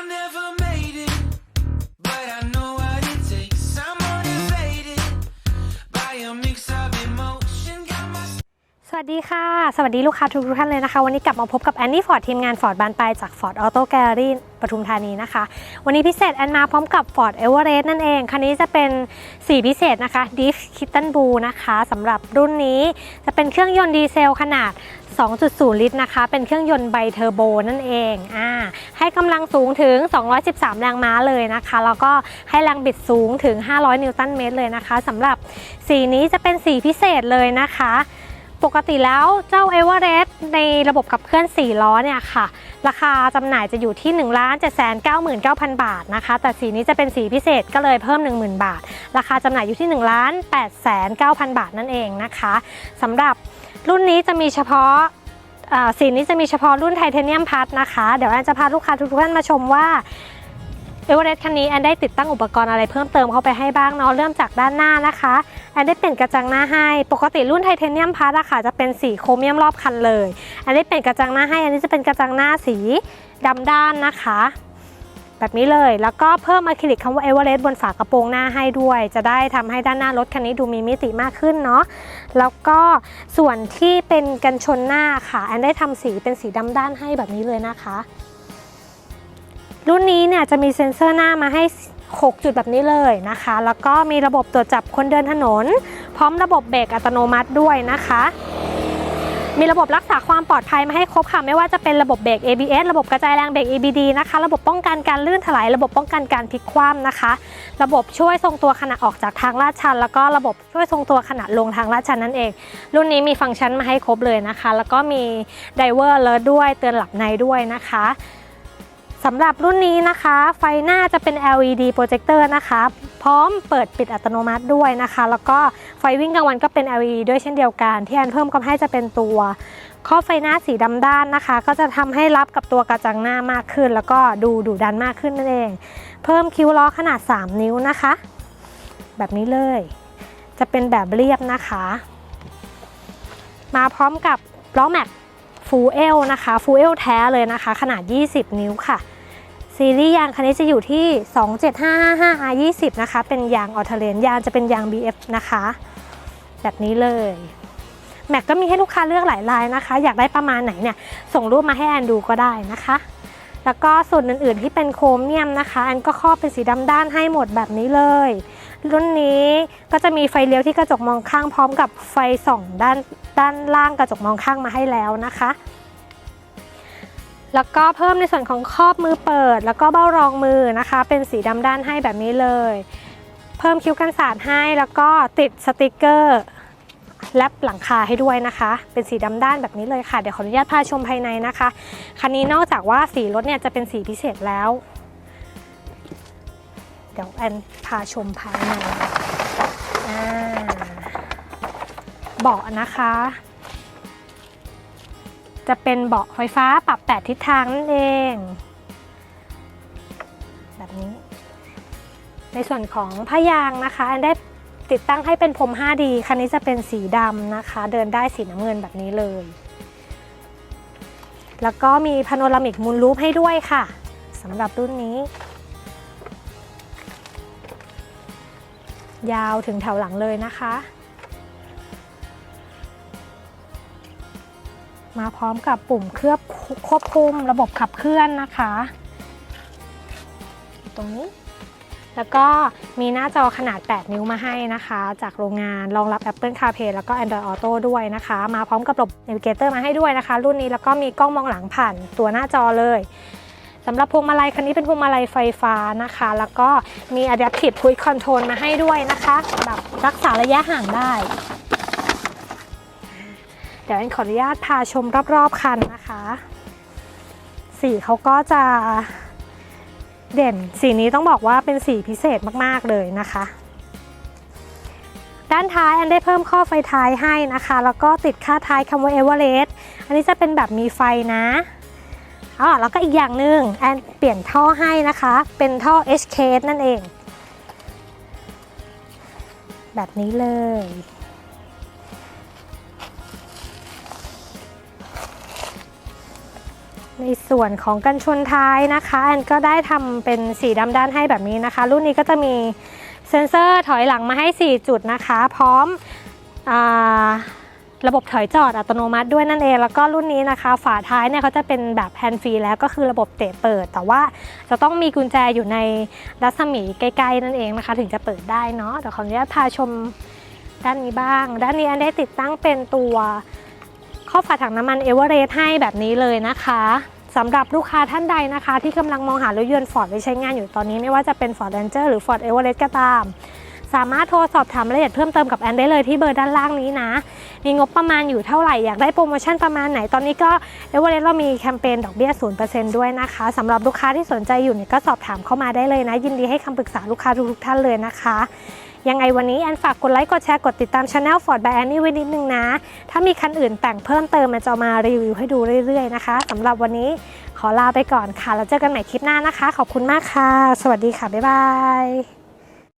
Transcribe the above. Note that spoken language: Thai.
I never วัสดีค่ะ สวัสดีลูกค้าทุกท่านเลยนะคะ วันนี้กลับมาพบกับแอนนี่ฟอร์ดทีมงานฟอร์ดบานปลายจาก Ford Auto Gallery ปทุมธานีนะคะ วันนี้พิเศษแอนมาพร้อมกับ Ford Everest นั่นเอง คันนี้จะเป็นสีพิเศษนะคะ Deep Kitten Blue นะคะสำหรับรุ่นนี้จะเป็นเครื่องยนต์ดีเซลขนาด 2.0 ลิตรนะคะ เป็นเครื่องยนต์ไบเทอร์โบนั่นเองอ่าให้กำลังสูงถึง 213 แรงม้าเลยนะคะ แล้วก็ให้แรงบิดสูงถึง 500 นิวตันเมตรเลยนะคะสำหรับสีนี้จะเป็นสีพิเศษเลยนะคะ ปกติแล้วเจ้า e v e r e s t ในระบบขับเคลื่อน 4 ล้อเนี่ยค่ะ ราคาจำหน่ายจะอยู่ที่ 1 7 9 9 0 0 บาทนะคะ แต่สีนี้จะเป็นสีพิเศษก็เลยเพิ่ม 10,000 บาท ราคาจำหน่ายอยู่ที่ 1 8 9 0 0 0 บาทนั่นเองนะคะสำหรับรุ่นนี้จะมีเฉพาะสีนี้จะมีเฉพาะรุ่นไทเทเนียมพัทนะคะ เดี๋ยวแอนจะพาลูกค้าทุกท่านมาชมว่าเอเวอเรสต์คันนี้แอนได้ติดตั้งอุปกรณ์อะไรเพิ่มเติมเข้าไปให้บ้างเนาะเริ่มจากด้านหน้านะคะ อนได้เปลี่ยนกระจังหน้าให้ ปกติรุ่นไทเทเนียมพาร์ทอะค่ะจะเป็นสีโครเมียมรอบคันเลยแอนได้เปลี่ยนกระจังหน้าให้ อันนี้จะเป็นกระจังหน้าสีดำด้านนะคะ แบบนี้เลย แล้วก็เพิ่มอะคริลิกคำว่าเอเวอเรสต์บนฝากระโปรงหน้าให้ด้วย จะได้ทำให้ด้านหน้ารถคันนี้ดูมีมิติมากขึ้นเนาะ แล้วก็ส่วนที่เป็นกันชนหน้าค่ะแอนได้ทำสีเป็นสีดำด้านให้แบบนี้เลยนะคะ รุ่นนี้เนี่ยจะมีเซ็นเซอร์หน้ามาให้ 6 จุดแบบนี้เลยนะคะ แล้วก็มีระบบตรวจจับคนเดินถนน พร้อมระบบเบรกอัตโนมัติด้วยนะคะ มีระบบรักษาความปลอดภัยมาให้ครบค่ะ ไม่ว่าจะเป็นระบบเบรก ABS ระบบกระจายแรงเบรก ABD นะคะ ระบบป้องกันการลื่นถลาย ระบบป้องกันการพลิกคว่ำนะคะ ระบบช่วยทรงตัวขณะออกจากทางลาดชัน แล้วก็ระบบช่วยทรงตัวขณะลงทางลาดชันนั่นเอง รุ่นนี้มีฟังก์ชันมาให้ครบเลยนะคะ แล้วก็มีไดเวอร์เลยด้วย เตือนหลับในด้วยนะคะ สำหรับรุ่นนี้นะคะ ไฟหน้าจะเป็น LED โปรเจคเตอร์นะคะ พร้อมเปิดปิดอัตโนมัติด้วยนะคะ แล้วก็ไฟวิ่งกลางวันก็เป็น LED ด้วยเช่นเดียวกัน ที่แอนเพิ่มก็ให้จะเป็นตัวข้อบไฟหน้าสีดำด้านนะคะ ก็จะทำให้รับกับตัวกระจังหน้ามากขึ้น แล้วก็ดูดุดันมากขึ้นนั่นเอง เพิ่มคิ้วล้อขนาด 3 นิ้วนะคะ แบบนี้เลย จะเป็นแบบเรียบนะคะ มาพร้อมกับล้อแม็ก ฟูเอลนะคะฟูเอลแท้เลยนะคะ ขนาด 20 นิ้วค่ะ ซีรีส์ยางคันนี้จะอยู่ที่ 27555 R20 นะคะ เป็นยางออเทเลนยางจะเป็นยาง BF นะคะ แบบนี้เลยแม็กก็มีให้ลูกค้าเลือกหลายลายนะคะ อยากได้ประมาณไหนเนี่ย ส่งรูปมาให้แอนดูก็ได้นะคะ แล้วก็ส่วนอื่นๆที่เป็นโครเมียมนะคะแอนก็ครอบเป็นสีดำด้านให้หมดแบบนี้เลย รุ่นนี้ก็จะมีไฟเลี้ยวที่กระจกมองข้างพร้อมกับไฟส่องด้านด้านล่างกระจกมองข้างมาให้แล้วนะคะ แล้วก็เพิ่มในส่วนของครอบมือเปิด แล้วก็เบ้ารองมือนะคะ เป็นสีดำด้านให้แบบนี้เลย เพิ่มคิ้วกันสาดให้แล้วก็ติดสติกเกอร์แลบหลังคาให้ด้วยนะคะ เป็นสีดำด้านแบบนี้เลยค่ะ เดี๋ยวขออนุญาตพาชมภายในนะคะ คันนี้นอกจากว่าสีรถเนี่ยจะเป็นสีพิเศษแล้ว ดี๋ยวแอนพาชมภายในอ่าเบาะนะคะ จะเป็นเบาะไฟฟ้าปรับ 8 ทิศทางนั่นเอง แบบนี้ ในส่วนของผ้ายางนะคะแอนได้ติดตั้งให้เป็นพรม 5D คันนี้จะเป็นสีดำนะคะ เดินได้สีน้ำเงินแบบนี้เลย แล้วก็มีพาโนรามิกมูลรูปให้ด้วยค่ะสำหรับรุ่นนี้ ยาวถึงแถวหลังเลยนะคะ มาพร้อมกับปุ่มเคลือบควบคุมระบบขับเคลื่อนนะคะ ตรงนี้ แล้วก็มีหน้าจอขนาด 8 นิ้วมาให้นะคะ จากโรงงานรองรับ Apple CarPlay แล้วก็ Android Auto ด้วยนะคะ มาพร้อมกับระบบ Navigator มาให้ด้วยนะคะ รุ่นนี้แล้วก็มีกล้องมองหลังผ่านตัวหน้าจอเลย สำหรับพวงมาลัยคันนี้เป็นพวงมาลัยไฟฟ้านะคะ แล้วก็มี Adaptive Cruise Control มาให้ด้วยนะคะแบบรักษาระยะห่างได้ เดี๋ยวแอนขออนุญาตพาชมรอบๆคันนะคะ สีเขาก็จะเด่น สีนี้ต้องบอกว่าเป็นสีพิเศษมากๆเลยนะคะ ด้านท้ายแอนได้เพิ่มข้อไฟท้ายให้นะคะ แล้วก็ติดค่าท้ายคำว่าเอเวอเรสต์อันนี้จะเป็นแบบมีไฟนะ อ๋อแล้วก็อีกอย่างหนึ่งแอนเปลี่ยนท่อให้นะคะ เป็นท่อ HK นั่นเอง แบบนี้เลย ในส่วนของกันชนท้ายนะคะแอนก็ได้ทำเป็นสีดำด้านให้แบบนี้นะคะ รุ่นนี้ก็จะมีเซ็นเซอร์ถอยหลังมาให้ 4 จุดนะคะ พร้อมอา ระบบถอยจอดอัตโนมัติด้วยนั่นเอง แล้วก็รุ่นนี้นะคะ ฝาท้ายเนี่ยเขาจะเป็นแบบแฮนด์ฟรีแล้วก็คือระบบเตะเปิด แต่ว่าจะต้องมีกุญแจอยู่ในรัศมีใกล้ๆนั่นเองนะคะ ถึงจะเปิดได้เนาะเดี๋ยวขออนุญาตพาชมด้านนี้บ้าง ด้านนี้แอนได้ติดตั้งเป็นตัวข้อฝาถังน้ำมันเอเวอเรสต์ให้แบบนี้เลยนะคะสำหรับลูกค้าท่านใดนะคะ ที่กำลังมองหารถยนต์ฟอร์ดไว้ใช้งานอยู่ตอนนี้ไม่ว่าจะเป็น Ford Ranger หรือ Ford Everest ก็ตาม สามารถโทรสอบถามรายละเอียดเพิ่มเติมกับแอนได้เลยที่เบอร์ด้านล่างนี้นะ มีงบประมาณอยู่เท่าไหร่ อยากได้โปรโมชั่นประมาณไหน ตอนนี้ก็เอเวอเรสต์เรามีแคมเปญดอกเบี้ย0%ด้วยนะคะสำหรับลูกค้าที่สนใจอยู่เนี่ยก็สอบถามเข้ามาได้เลยนะ ยินดีให้คำปรึกษาลูกค้าทุกท่านเลยนะคะยังไงวันนี้แอนฝากกดไลค์กดแชร์กดติดตามช anel Ford by Annie ไว้นิดนึงนะ ถ้ามีคันอื่นแต่งเพิ่มเติมมันจะมารีวิวให้ดูเรื่อยๆนะคะสำหรับวันนี้ขอลาไปก่อนค่ะ แล้วเจอกันใหม่คลิปหน้านะคะ ขอบคุณมากค่ะ สวัสดีค่ะ บ๊ายบาย